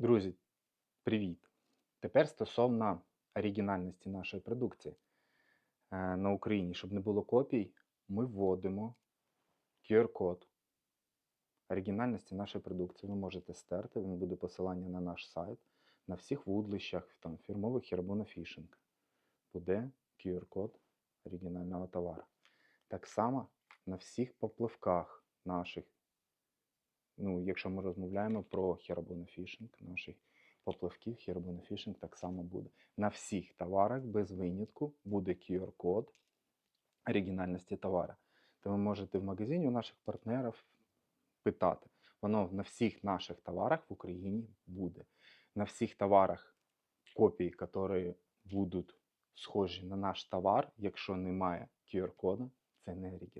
Друзі, привіт! Тепер стосовно оригінальності нашої продукції Е, на Україні, щоб не було копій, ми вводимо QR-код оригінальності нашої продукції. Ви можете стерти, він буде посилання на наш сайт, на всіх вудлищах, там, фірмових Хірабуна Фішинг. Буде QR-код оригінального товару. Так само на всіх попливках наших ну, якщо ми розмовляємо про херабонофішинг, наших попливків, херабонофішинг так само буде. На всіх товарах без винятку буде QR-код оригінальності товара. То ви можете в магазині у наших партнерів питати. Воно на всіх наших товарах в Україні буде. На всіх товарах копії, які будуть схожі на наш товар, якщо немає QR-коду, це не оригінал.